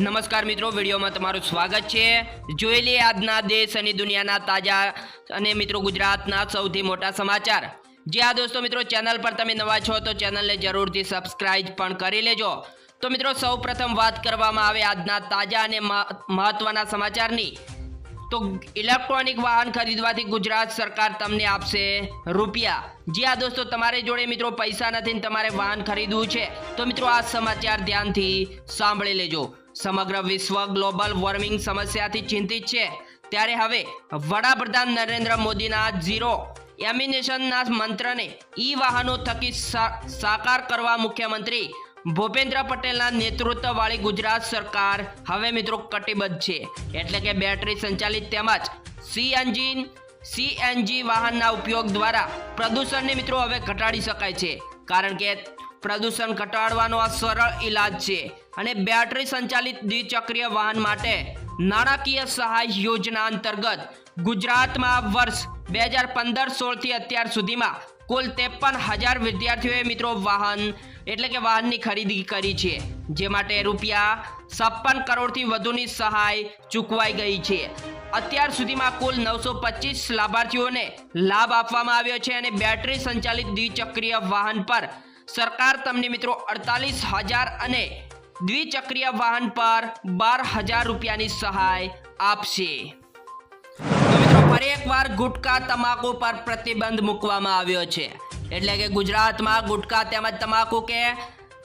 નમસ્કાર મિત્રો, વિડીયોમાં તમારું સ્વાગત છે. જોઈ લઈએ આજના દેશ અને દુનિયાના તાજા અને મિત્રો ગુજરાતના સૌથી મોટા સમાચાર. જે આ દોસ્તો મિત્રો, ચેનલ પર તમે નવા છો તો ચેનલને જરૂરથી સબસ્ક્રાઇબ પણ કરી લેજો. તો મિત્રો સૌ પ્રથમ વાત કરવામાં આવે આજના તાજા અને મહ- મહત્વના સમાચારની. તો ઇલેક્ટ્રોનિક વાહન ખરીદવાથી ગુજરાત સરકાર તમને આપશે રૂપિયા. જી આ દોસ્તો, તમારી જોડે મિત્રો પૈસા નથી ને તમારે વાહન ખરીદવું છે. તો મિત્રો, આ સમાચાર ધ્યાનથી સાંભળી લેજો. સમગ્ર વિશ્વ ગ્લોબલ વોર્મિંગ સમસ્યાથી ચિંતિત છે. ત્યારે હવે વડાપ્રધાન નરેન્દ્ર મોદીના ઝીરો એમિનેશનના મંત્રને ઈ વાહનો થકી સાકાર કરવા મુખ્યમંત્રી ભૂપેન્દ્ર પટેલના નેતૃત્વવાળી ગુજરાત સરકાર હવે મિત્રો કટિબદ્ધ છે. એટલે કે બેટરી સંચાલિત તેમજ સીએનજી સીએનજી વાહનના ઉપયોગ દ્વારા પ્રદૂષણને મિત્રો હવે ઘટાડી શકાય છે. કારણ કે પ્રદૂષણ ઘટાડવાનો આ સરળ ઈલાજ છે. અને બેટરી સંચાલિત દ્વિચક્રીય વાહન માટે નાણાકીય સહાય યોજના અંતર્ગત ગુજરાતમાં વર્ષ બે હજાર પંદર સોળથી અત્યાર સુધીમાં કુલ ત્રેપન હજાર વિદ્યાર્થીઓએ મિત્રો વાહન એટલે કે વાહનની ખરીદી કરી છે, જે માટે રૂપિયા છપ્પન કરોડથી વધુની સહાય ચૂકવાઈ ગઈ છે. અત્યાર સુધીમાં કુલ નવસો પચીસ લાભાર્થીઓને લાભ આપવામાં આવ્યો છે અને બેટરી સંચાલિત દ્વિચક્રીય વાહન પર સરકાર તમને મિત્રો અડતાલીસ હજાર અને દ્વિચક્રીય વાહન પર બાર હજાર રૂપિયાની સહાય આપશે. ફરી એકવાર ગુટકા તમાકુ પર પ્રતિબંધ મૂકવામાં આવ્યો છે. એટલે કે ગુજરાતમાં ગુટકા તેમજ તમાકુ કે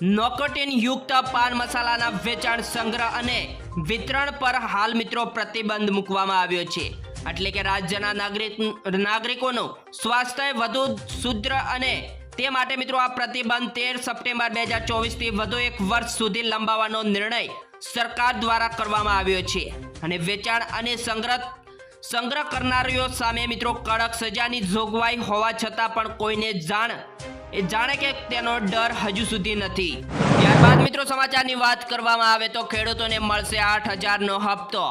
નોકોટીન યુક્ત પાન મસાલાના વેચાણ સંગ્રહ અને વિતરણ પર હાલ મિત્રો પ્રતિબંધ મૂકવામાં આવ્યો છે. એટલે કે રાજ્યના નાગરિક, નાગરિકોનું સ્વાસ્થ્ય વધુ શુદ્ર અને તે માટે મિત્રો આ પ્રતિબંધ તેર સપ્ટેમ્બર બે હજાર ચોવીસથી વધુ એક વર્ષ સુધી લંબાવવાનો નિર્ણય સરકાર દ્વારા કરવામાં આવ્યો છે. અને વેચાણ અને સંગ્રહ સંગ્રહ કરનારીઓ સામે મિત્રો કડક સજાની જોગવાઈ હોવા છતાં પણ કોઈને જાણ, એ જાણે કે તેનો ડર હજુ સુધી નથી. ત્યારબાદ મિત્રો સમાચારની વાત કરવામાં આવે તો ખેડૂતોને મળશે આઠ હજારનો હપ્તો.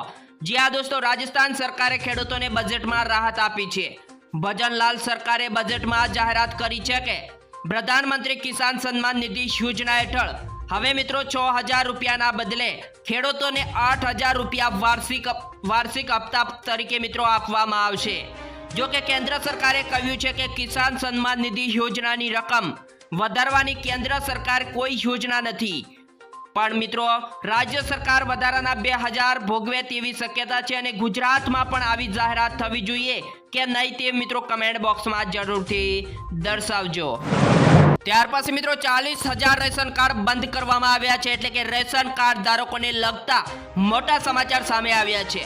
જી આ દોસ્તો, રાજસ્થાન સરકારે ખેડૂતોને બજેટમાં રાહત આપી છે. ભજનલાલ સરકારે બજેટમાં જાહેરાત કરી છે કે પ્રધાનમંત્રી કિસાન સન્માન નિધિ યોજના હેઠળ હવે મિત્રો છ હજાર રૂપિયાના બદલે ખેડૂતોને આઠ હજાર રૂપિયા વાર્ષિક વાર્ષિક હપ્તા તરીકે મિત્રો આપવામાં આવશે. જો કે કેન્દ્ર સરકારે કહ્યું છે કે કિસાન સન્માન નિધિ યોજનાની રકમ વધારવાની કેન્દ્ર સરકાર કોઈ યોજના નથી. પણ મિત્રો, રાજ્ય સરકાર વધારાના બે હજાર ભોગવે તેવી શક્યતા છે અને ગુજરાતમાં પણ આવી જાહેરાત થવી જોઈએ કે નહીં તે મિત્રો કમેન્ટ બોક્સમાં જરૂરથી દર્શાવજો. ત્યાર પછી મિત્રો, ચાલીસ હજાર રેશન કાર્ડ બંધ કરવામાં આવ્યા છે એટલે કે રેશન કાર્ડ ધારકોને લગતા મોટા સમાચાર સામે આવ્યા છે.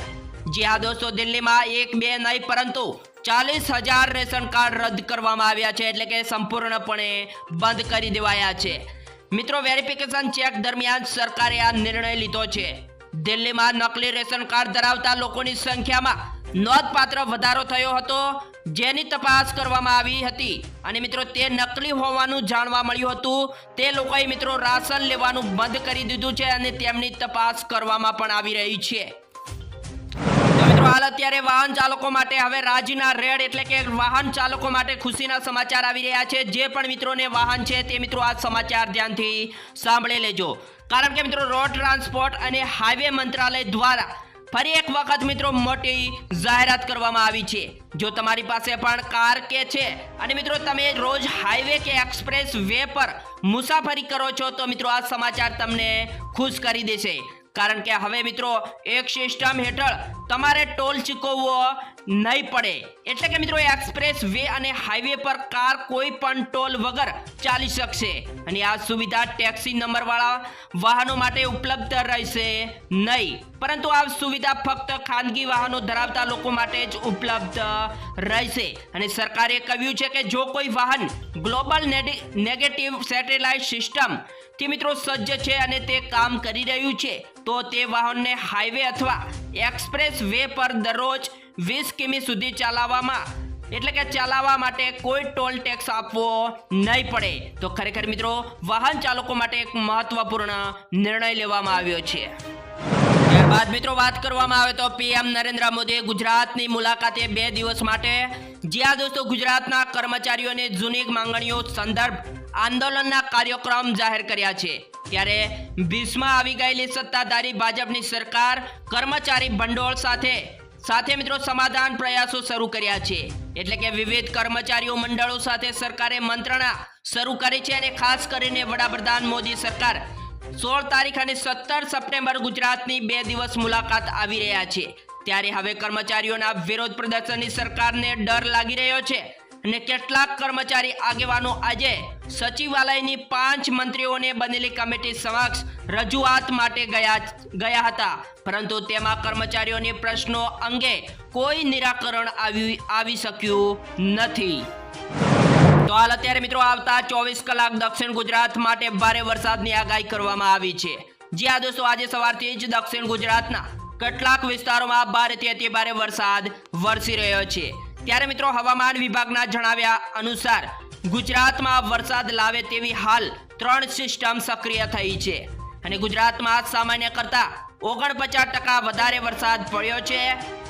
જી હા દોસ્તો, દિલ્હીમાં એક બે નહીં, પરંતુ ચાલીસ હજાર રેશન કાર્ડ રદ કરવામાં આવ્યા છે એટલે કે સંપૂર્ણપણે બંધ કરી દેવાયા છે. મિત્રો વેરિફિકેશન ચેક દરમિયાન સરકારે આ નિર્ણય લીધો છે. દિલ્હીમાં નકલી રેશન કાર્ડ ધરાવતા લોકોની સંખ્યામાં નોંધપાત્ર વધારો થયો હતો, જેની તપાસ કરવામાં આવી હતી. અને મિત્રો, તે નકલી હોવાનું જાણવા મળ્યું હતું. તે લોકોએ મિત્રો, રાશન લેવાનું બંધ કરી દીધું છે અને તેમની તપાસ કરવામાં પણ આવી રહી છે. હાલ અત્યારે વાહન ચાલકો માટે હવે રાજ્યના રેડ એટલે કે વાહન ચાલકો માટે ખુશીના સમાચાર આવી રહ્યા છે. જે પણ મિત્રોને વાહન છે તે મિત્રો આ સમાચાર ધ્યાનથી સાંભળી લેજો. કારણ કે મિત્રો રોડ ટ્રાન્સપોર્ટ અને હાઈવે મંત્રાલય દ્વારા ફરી એક વખત મિત્રો મોટી જાહેરાત કરવામાં આવી છે. જો તમારી પાસે પણ કાર કે છે અને મિત્રો તમે રોજ હાઈવે કે એક્સપ્રેસ વે પર મુસાફરી કરો છો તો મિત્રો આ સમાચાર તમને ખુશ કરી દેશે. કારણ કે હવે મિત્રો, એક સિસ્ટમ હેઠળ તમારે ટોલ ચૂકવવો નહીં પડે. એટલે કે મિત્રો એક્સપ્રેસ વે અને હાઈવે પર કાર કોઈ પણ ટોલ વગર ચાલી શકશે. અને આ સુવિધા ટેક્સી નંબરવાળા વાહનો માટે ઉપલબ્ધ રહેશે નહીં. પરંતુ આ સુવિધા ફક્ત ખાનગી વાહનો ધરાવતા લોકો માટે જ ઉપલબ્ધ રહેશે. અને સરકારે કહ્યું છે કે જો કોઈ વાહન ગ્લોબલ નેગેટિવ સેટેલાઇટ સિસ્ટમ થી મિત્રો સજ્જ છે અને તે કામ કરી રહ્યું છે, તો તે વાહનને હાઈવે અથવા એક્સપ્રેસ વે પર દરરોજ વીસ કિમી સુધી ચલાવવામાં એટલે કે ચલાવવા માટે કોઈ ટોલ ટેક્સ આપવો નહીં પડે. તો ખરેખર મિત્રો, વાહન ચાલકો માટે એક મહત્વપૂર્ણ નિર્ણય લેવામાં આવ્યો છે. બાદ મિત્રો વાત કરવામાં આવે તો પીએમ નરેન્દ્ર મોદીએ ગુજરાતની મુલાકાતે બે દિવસ માટે જ્યાં દોસ્તો ગુજરાતના કર્મચારીઓને જૂની માંગણીઓ સંદર્ભ આંદોલનના કાર્યક્રમ જાહેર કર્યા છે. ત્યારે વીસમાં આવી ગયેલી સત્તાધારી ભાજપની સરકાર કર્મચારી ભંડોળ સાથે સાથે મિત્રો સમાધાન પ્રયાસો શરૂ કર્યા છે. એટલે કે વિવિધ કર્મચારીઓ મંડળો સાથે સરકારે મંત્રણા શરૂ કરી છે અને ખાસ કરીને વડાપ્રધાન મોદી સરકાર સોળ તારીખ અને સત્તર સપ્ટેમ્બર ગુજરાતની બે દિવસ મુલાકાત આવી રહ્યા છે. ત્યારે હવે કર્મચારીઓના વિરોધ પ્રદર્શનની સરકારને ડર લાગી રહ્યો છે અને કેટલાક કર્મચારી આગેવાનો આજે સચિવાલયની પાંચ મંત્રીઓને બનેલી કમિટી સમક્ષ રજૂઆત માટે ગયા ગયા હતા. પરંતુ તેમાં કર્મચારીઓની પ્રશ્નો અંગે કોઈ નિરાકરણ આવી આવી શક્યું નથી. તો હાલ અત્યારે મિત્રો આવતા ચોવીસ કલાક દક્ષિણ ગુજરાત માટે ભારે વરસાદની આગાહી કરવામાં આવી છે. જ્યાં દોસ્તો, આજે સવારથી જ દક્ષિણ ગુજરાતના કેટલાક વિસ્તારોમાં ભારેથી અતિ ભારે વરસાદ વરસી રહ્યો છે. ત્યારે મિત્રો હવામાન વિભાગના જણાવ્યા અનુસાર, ગુજરાતમાં વરસાદ લાવે તેવી હાલ ત્રણ સિસ્ટમ સક્રિય થઈ છે. અને ગુજરાતમાં સામાન્ય કરતા ઓગણપચાસ ટકા વધારે વરસાદ પડ્યો છે.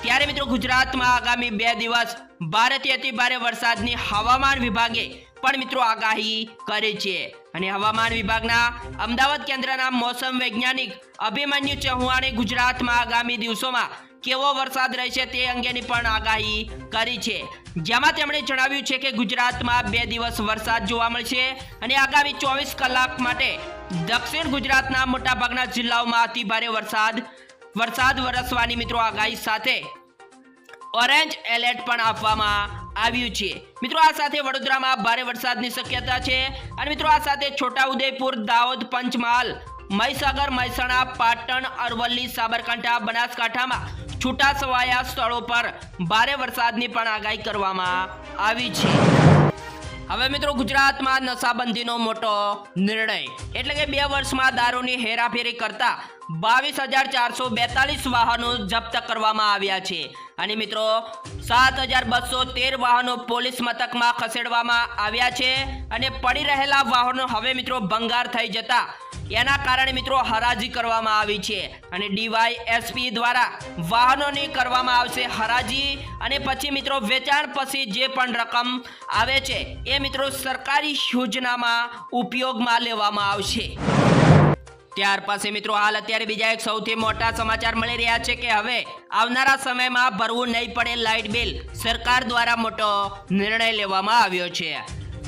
ત્યારે મિત્રો ગુજરાતમાં આગામી બે દિવસ ભારતીય અતિ ભારે વરસાદની હવામાન વિભાગે પણ મિત્રો આગાહી કરી છે. અને હવામાન વિભાગના અમદાવાદ કેન્દ્રના મોસમ વૈજ્ઞાનિક અભિમન્યુ ચૌહાણે ગુજરાતમાં આગામી દિવસોમાં કેવો વરસાદ રહેશે તે અંગેની પણ આગાહી કરી છે. જેમાં તેમણે જણાવ્યું છે કે ગુજરાતમાં બે દિવસ વરસાદ જોવા મળશે અને આગામી ચોવીસ કલાક માટે દક્ષિણ ગુજરાતના મોટાભાગના જિલ્લાઓમાં અતિ ભારે વરસાદ વરસાદ વરસવાની મિત્રો આગાહી સાથે ઓરેન્જ એલર્ટ પણ આપવામાં આવ્યું છે. મિત્રો, આ સાથે વડોદરામાં ભારે વરસાદની શક્યતા છે અને મિત્રો, આ સાથે છોટાઉદેપુર, દાહોદ, પંચમહાલ, મહીસાગર, મહેસાણા, પાટણ, અરવલ્લી, સાબરકાંઠા, બનાસકાંઠામાં છૂટા છવાયા સ્થળો પર ભારે વરસાદની પણ આગાહી કરવામાં આવી છે. હવે મિત્રો, ગુજરાતમાં નશાબંધીનો મોટો નિર્ણય. એટલે કે બે વર્ષમાં દારૂની હેરાફેરી કરતા બાવીસ હજાર ચારસો બેતાલીસ વાહનો જપ્ત કરવામાં આવ્યા છે. અને મિત્રો, સાત હજાર બસો તેર વાહનો પોલીસ મથકમાં ખસેડવામાં આવ્યા છે અને પડી રહેલા વાહનો હવે મિત્રો ભંગાર થઈ જતા. એના કારણે મિત્રો હરાજી કરવામાં આવી છે અને ડીવાય એસપી દ્વારા વાહનોની કરવામાં આવશે હરાજી અને પછી મિત્રો વેચાણ પછી જે પણ રકમ આવે છે એ મિત્રો સરકારી યોજનામાં ઉપયોગમાં લેવામાં આવશે. ત્યાર પછી મિત્રો હાલ અત્યારે બીજા એક સૌથી મોટા સમાચાર મળી રહ્યા છે કે હવે આવનારા સમયમાં ભરવું નહીં પડે લાઇટ બિલ. સરકાર દ્વારા મોટો નિર્ણય લેવામાં આવ્યો છે.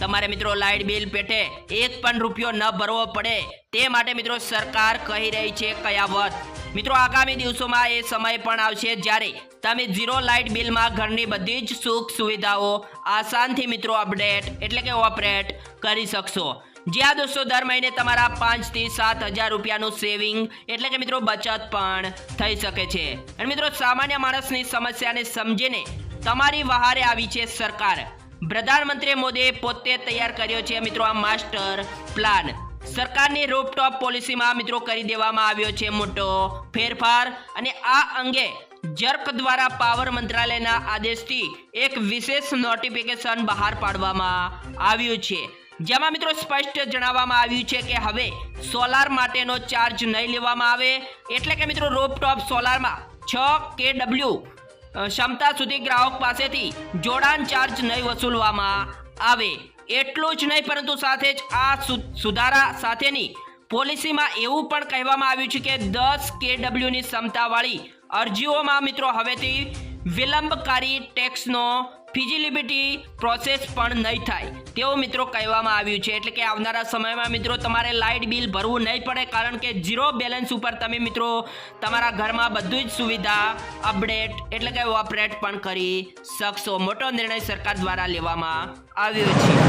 તમારે મિત્રો લાઇટ બિલ પેટે એક પણ રૂપિયો ન ભરવો પડે. તે માટે મિત્રો સરકાર કહી રહી છે કયાવત. મિત્રો આગામી દિવસોમાં એ સમય પણ આવશે જ્યારે તમે ઝીરો લાઇટ બિલમાં ઘરની બધી જ સુખ સુવિધાઓ આસાનથી મિત્રો અપડેટ, એટલે કે ઓપરેટ કરી શકશો. જ્યાં દોસ્તો દર મહિને તમારા પાંચથી સાત હજાર રૂપિયાનું સેવિંગ એટલે કે મિત્રો બચત પણ થઈ શકે છે. અને મિત્રો સામાન્ય માણસની સમસ્યાને સમજીને તમારી વહારે આવી છે સરકાર. પ્રધાનમંત્રી મોદીએ પોતે તૈયાર કર્યો છે મિત્રો આ માસ્ટર પ્લાન. સરકારની રૂપટોપ પોલિસીમાં મિત્રો કરી દેવામાં આવ્યો છે મોટો ફેરફાર અને આ અંગે જર્ક દ્વારા પાવર મંત્રાલયના આદેશથી એક વિશેષ નોટિફિકેશન બહાર પાડવામાં આવ્યું છે. જેમાં મિત્રો સ્પષ્ટ જણાવવામાં આવ્યું છે કે હવે સોલાર માટેનો ચાર્જ નહીં લેવામાં આવે. એટલે કે મિત્રો રોપટોપ સોલારમાં છ કે ડબલ્યુ ક્ષમતા સુધી ગ્રાહક પાસેથી જોડાણ ચાર્જ નહીં વસૂલવામાં આવે. એટલું જ નહીં, પરંતુ સાથે જ આ સુધારા સાથેની પોલિસીમાં એવું પણ કહેવામાં આવ્યું છે કે દસ કે ડબલ્યુની ક્ષમતાવાળી અરજીઓમાં મિત્રો હવેથી વિલંબકારી ટેક્સનો ફિઝિલિબિટી પ્રોસેસ પણ નહીં થાય. તેવું મિત્રો કહેવામાં આવ્યું છે. એટલે કે આવનારા સમયમાં મિત્રો તમારે લાઇટ બિલ ભરવું નહીં પડે, કારણ કે ઝીરો બેલેન્સ ઉપર તમે મિત્રો તમારા ઘરમાં બધું જ સુવિધા અપડેટ એટલે કે ઓપરેટ પણ કરી શકશો. મોટો નિર્ણય સરકાર દ્વારા લેવામાં આવ્યો છે.